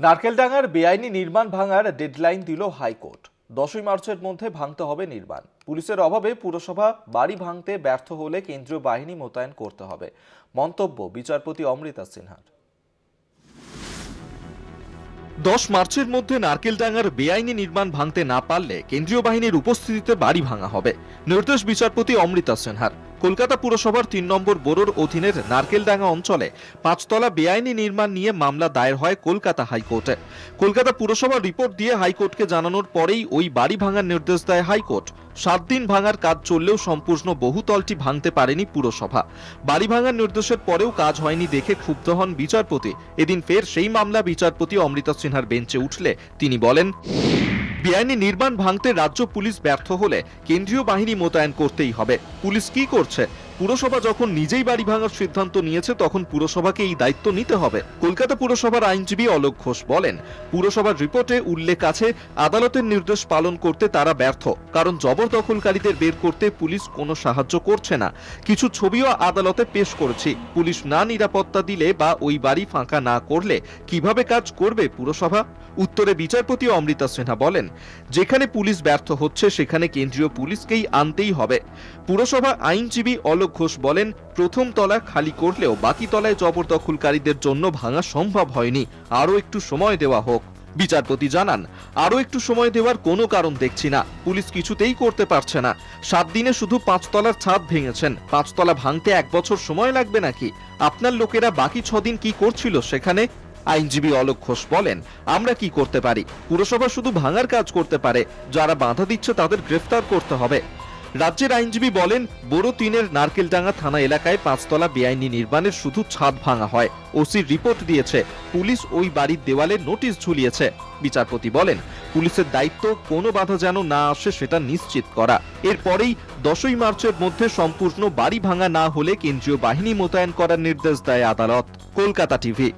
নারকেলডাঙ্গার বেআইনি নির্মাণ ভাঙার ডেডলাইন দিল হাইকোর্ট। দশই মার্চের মধ্যে ভাঙতে হবে নির্মাণ। পুলিশের অভাবে পুরসভা বাড়ি ভাঙতে ব্যর্থ হলে কেন্দ্রীয় বাহিনী মোতায়েন করতে হবে। মন্তব্য বিচারপতি অমৃতা সিনহার। দশ মার্চের মধ্যে নারকেলডাঙ্গার বেআইনি নির্মাণ ভাঙতে না পারলে কেন্দ্রীয় বাহিনীর উপস্থিতিতে বাড়ি ভাঙা হবে। নির্দেশ বিচারপতি অমৃতা সিনহার। কলকাতা পুরসভার তিন নম্বর বোরোর অধীনের নারকেলডাঙ্গা অঞ্চলে পাঁচতলা বেআইনি নির্মাণ নিয়ে মামলা দায়ের হয় কলকাতা হাইকোর্টে। কলকাতা পুরসভার রিপোর্ট দিয়ে হাইকোর্টকে জানানোর পরেই ওই বাড়ি ভাঙার নির্দেশ দেয় হাইকোর্ট। সাত দিন ভাঙার কাজ চললেও সম্পূর্ণ বহুতলটি ভাঙতে পারেনি পুরসভা। বাড়ি ভাঙার নির্দেশের পরেও কাজ হয়নি দেখে ক্ষুব্ধ হন বিচারপতি। এদিন ফের সেই মামলা বিচারপতি অমৃতা সিনহার বেঞ্চে উঠলে। তিনি বলেন বেআইনি নির্মাণ ভাঙতে রাজ্য পুলিশ ব্যর্থ হলে কেন্দ্রীয় বাহিনী মোতায়েন করতেই হবে। পুলিশ কি করছে? পুরসভা যখন নিজেই বাড়ি ভাঙার সিদ্ধান্ত নিয়েছে, তখন পুরসভাকে এই দায়িত্ব নিতে হবে। কলকাতা পুরসভার আইনজীবী অলোক ঘোষ বলেন, পুরসভার রিপোর্টে উল্লেখ আছে, আদালতের নির্দেশ পালন করতে তারা ব্যর্থ, কারণ জবরদখলকারীদের বের করতে পুলিশ কোনো সাহায্য করছে না। কিছু ছবিও আদালতে পেশ করেছি, পুলিশ না নিরাপত্তা দিলে বা ওই বাড়ি ফাঁকা না করলে কীভাবে কাজ করবে পুরসভা? উত্তরে বিচারপতি অমৃতা সিনহা বলেন, যেখানে পুলিশ ব্যর্থ হচ্ছে, সেখানে কেন্দ্রীয় পুলিশকেই আনতেই হবে। পুরসভা আইনজীবী অলোক ঘোষ বলেন, প্রথম তলা খালি করলেও বাকি তলায় জবরদখলকারীদের জন্য ভাঙা সম্ভব হয়নি। আরও একটু সময় দেওয়া হোক। বিচারপতি জানান, আরও একটু সময় দেওয়ার কোনো কারণ দেখছি না। পুলিশ কিছুতেই করতে পারছে না। সাত দিনে শুধু পাঁচতলার ছাদ ভেঙেছেন। পাঁচতলা ভাঙতে এক বছর সময় লাগবে নাকি? আপনার লোকেরা বাকি ছদিন কি করছিল সেখানে? আইনজীবী অলোক ঘোষ বলেন, আমরা কি করতে পারি? পুরসভা শুধু ভাঙার কাজ করতে পারে। যারা বাধা দিচ্ছে তাদের গ্রেফতার করতে হবে। রাজ্যের আইনজীবী বলেন বড় তিনের নারকেলডাঙ্গা থানা এলাকায় পাঁচতলা বেআইনি নির্মাণের শুধু ছাদ ভাঙা হয়। ওসির রিপোর্ট দিয়েছে, পুলিশ ওই বাড়ির দেওয়ালে নোটিশ ঝুলিয়েছে। বিচারপতি বলেন, পুলিশের দায়িত্ব কোনো বাধা যেন না আসে সেটা নিশ্চিত করা। এরপরেই দশই মার্চের মধ্যে সম্পূর্ণ বাড়ি ভাঙা না হলে কেন্দ্রীয় বাহিনী মোতায়েন করার নির্দেশ দেয় আদালত। কলকাতা টিভি।